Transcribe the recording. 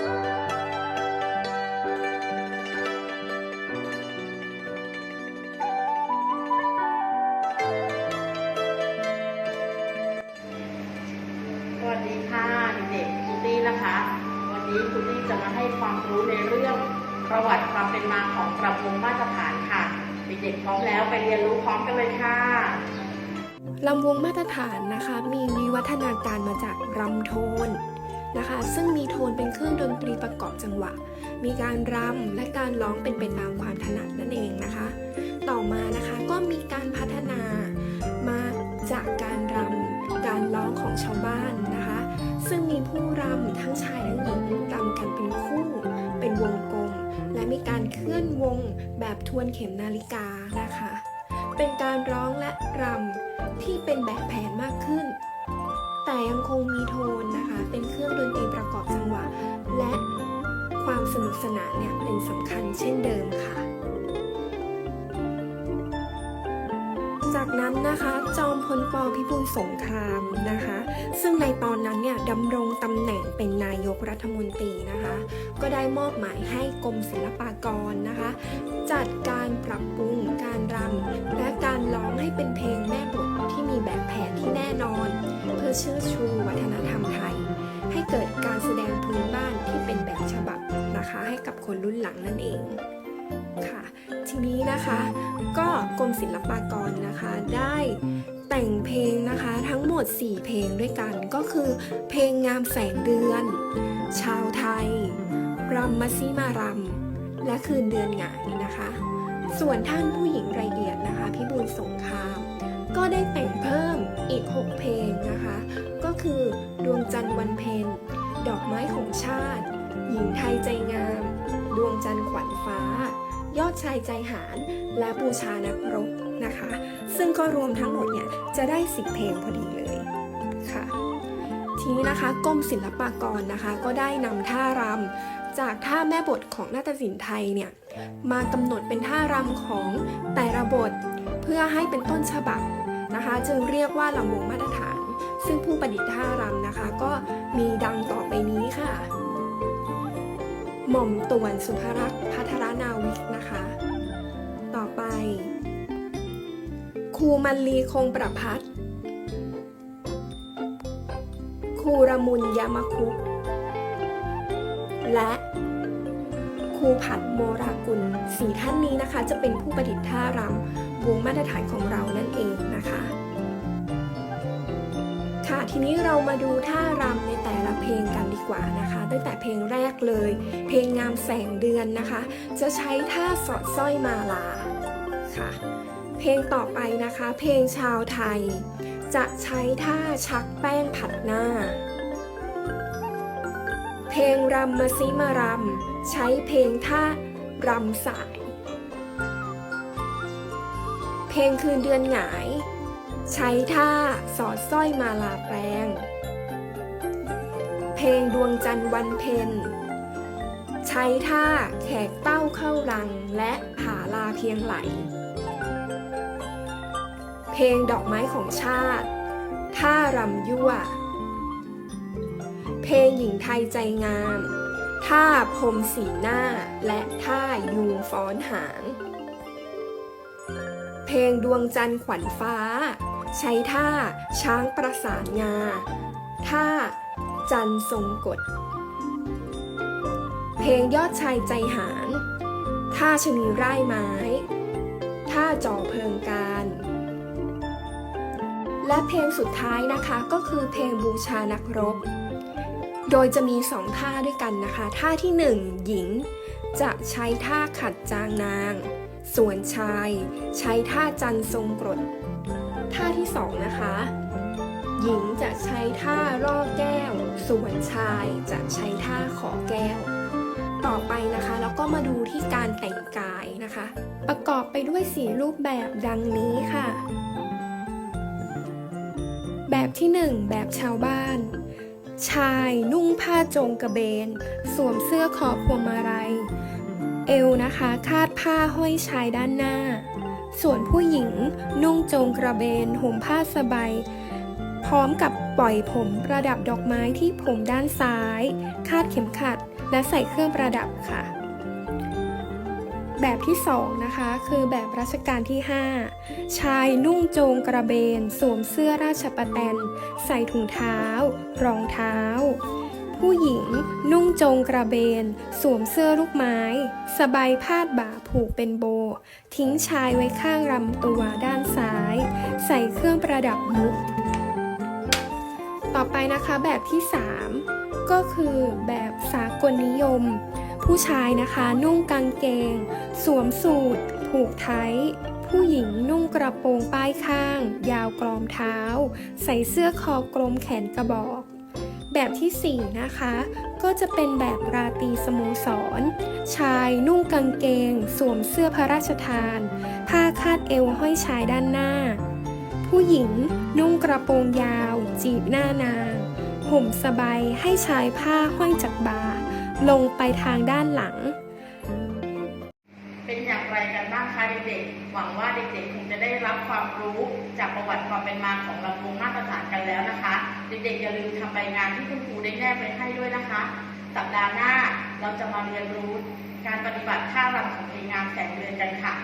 สวัสดีค่ะเด็กคุณตี้นะคะ วันนี้คุณตี้จะมาให้ความรู้ในเรื่องประวัติความเป็นมาของกระพงมาตรฐานค่ะเด็กๆพร้อมแล้วไปเรียนรู้พร้อมกันเลยค่ะลำวงมาตรฐานนะคะ มีวิวัฒนาการมาจากรำโทน นะคะ ซึ่งมีโทนเป็นเครื่องดนตรีประกอบจังหวะ มีการรำและการร้องเป็นไปตามความถนัดนั่นเองนะคะ ต่อมานะคะก็มีการพัฒนามาจากการรำการร้องของชาวบ้านนะคะ ซึ่งมีผู้รำทั้งชายและหญิงรำกันเป็นคู่ เป็นวงกลม และมีการเคลื่อนวงแบบทวนเข็มนาฬิกานะคะ เป็นการร้องและรำที่เป็นแบบแผนมากขึ้น แต่ยังคงมีโทนนะคะ เป็นเครื่องดนตรีประกอบจังหวะ และความสนุกสนานเนี่ยเป็นสำคัญเช่นเดิมค่ะ จากนั้นนะคะจอมพลปพิบูลสงครามนะคะ ซึ่งในตอนนั้นเนี่ยดำรงตำแหน่งเป็นนายกรัฐมนตรีนะคะ ก็ได้มอบหมายให้กรมศิลปากรนะคะ จัดการปรับปรุงการรำและการร้องให้เป็นเพลงแม่บท นที่แน่นอน เพื่อเชิดชูวัฒนธรรมไทย ให้เกิดการแสดงพื้นบ้านที่เป็นแบบฉบับนะคะ ให้กับคนรุ่นหลังนั่นเองค่ะ ทีนี้นะคะก็กรมศิลปากรนะคะได้แต่งเพลงนะคะทั้งหมด 4 เพลงด้วยกันก็คือเพลงงามแสงเดือน ชาวไทยรำมัซิมารำและคืนเดือนหงายนะคะ ส่วนท่านผู้หญิงรายเอียดนะคะ พิบูลสงคราม ก็ได้แต่งเพิ่มอีก 6 เพลงนะคะ ก็คือดวงจันทร์วันเพ็ญดอกไม้ของชาติ หญิงไทยใจงาม ดวงจันทร์ขวัญฟ้า ยอดชายใจหารและบูชานักรบนะคะ ซึ่งก็รวมทั้งหมดเนี่ยจะได้ 10 เพลงพอดีเลยค่ะ ทีนี้นะคะกรมศิลปากรนะคะ ก็ได้นำท่ารำจากท่าแม่บทของนาฏศิลป์ไทยเนี่ยมากำหนดเป็นท่ารำของแต่ละบทเพื่อให้เป็นต้นฉบับ นะคะ จึงเรียกว่าลำวงมาตรฐาน ซึ่งผู้ประดิษฐ์ท่ารำนะคะ ก็มีดังต่อไปนี้ค่ะ หม่อมตวนสุภรักษ์พัทรนาวิกนะคะ ต่อไป ครูมันลีคงประพัฒน์ครูระมุนยามาคุปและ ครูผัดโมรากุลสี่ท่านนี้นะคะ จะเป็นผู้ประดิษฐ์ท่ารำวงมาตรฐานของเรานั่นเองนะคะ ค่ะทีนี้เรามาดูท่ารำในแต่ละเพลงกันดีกว่านะคะ ตั้งแต่เพลงแรกเลย เพลงงามแสงเดือนนะคะ จะใช้ท่าสอดสร้อยมาลาค่ะ เพลงต่อไปนะคะ เพลงชาวไทย จะใช้ท่าชักแป้งผัดหน้า เพลงรำมาซิมารำ ใช้เพลงท่ารำสาย เพลงคืนเดือนหงาย ใช้ท่าสอดสร้อยมาลาแปลง เพลงดวงจันทร์วันเพ็ญ ใช้ท่าแขกเต้าเข้ารังและผาลาเพียงไหล เพลงดอกไม้ของชาติ ท่ารำยั่ว เพลงหญิงไทยใจงาม ท่าพรมสีหน้า และท่ายูงฟ้อนหาง เพลงดวงจันทร์ขวัญฟ้า ใช้ท่าช้างประสานงา ท่าจันทรงกฎ เพลงยอดชายใจหารท่าชนีไร่ไม้ ท่าจ่อเพลิงการและเพลงสุดท้ายนะคะก็คือเพลงบูชานักรบ โดยจะมีสองท่าด้วยกันนะคะ ท่าที่หนึ่งหญิง จะใช้ท่าขัดจางนาง ส่วนชาย ใช้ท่าจันทรงกรด ท่าที่สองนะคะ หญิงจะใช้ท่าล่อแก้ว ส่วนชายจะใช้ท่าขอแก้ว ต่อไปนะคะแล้วก็มาดูที่การแต่งกายนะคะ ประกอบไปด้วยสีรูปแบบดังนี้ค่ะ แบบที่ 1 แบบชาวบ้าน ชายนุ่งผ้าจงกระเบน สวมเสื้อคอพวงมาลัย เอวนะคะคาดผ้าห้อยชายด้านหน้า ส่วนผู้หญิงนุ่งจงกระเบนห่มผ้าสบายพร้อมกับปล่อยผมประดับดอกไม้ที่ผมด้านซ้าย คาดเข็มขัด และใส่เครื่องประดับค่ะ แบบที่ 2 นะคะ คือแบบรัชกาลที่ 5 ชายนุ่งโจงกระเบน สวมเสื้อราชประแตน ใส่ถุงเท้า รองเท้า ผู้หญิง นุ่งโจงกระเบน สวมเสื้อลูกไม้ สบายพาดบ่าผูกเป็นโบ ทิ้งชายไว้ข้างลำตัวด้านซ้าย ใส่เครื่องประดับมุก ต่อไปนะคะแบบที่ 3 ก็คือแบบสากลนิยม ผู้ชายนะคะ นุ่งกางเกง สวมสูทผูกไทยผู้หญิงนุ่งกระโปรงป้ายข้าง ยาวกลอมเท้า ใส่เสื้อคอกลมแขนกระบอก แบบที่ 4 นะคะ ก็จะเป็นแบบราตรีสโมสร ชายนุ่งกางเกง สวมเสื้อพระราชทาน ผ้าคาดเอวห้อยชายด้านหน้า ผู้หญิงนุ่งกระโปรงยาว จีบหน้านาง ห่มสบายให้ชายผ้าห้อยจากบ่า ลงไปทางด้านหลัง เป็นอย่างไรกันบ้างคะเด็กๆ หวังว่าเด็กๆคงจะได้รับความรู้จากประวัติความเป็นมาของลำวงมาตรฐานกันแล้วนะคะ เด็กๆอย่าลืมทำใบงานที่คุณครูได้แนบไว้ให้ด้วยนะคะ สัปดาห์หน้าเราจะมาเรียนรู้การปฏิบัติท่ารำของเพลงงามแสงเดือนกันค่ะ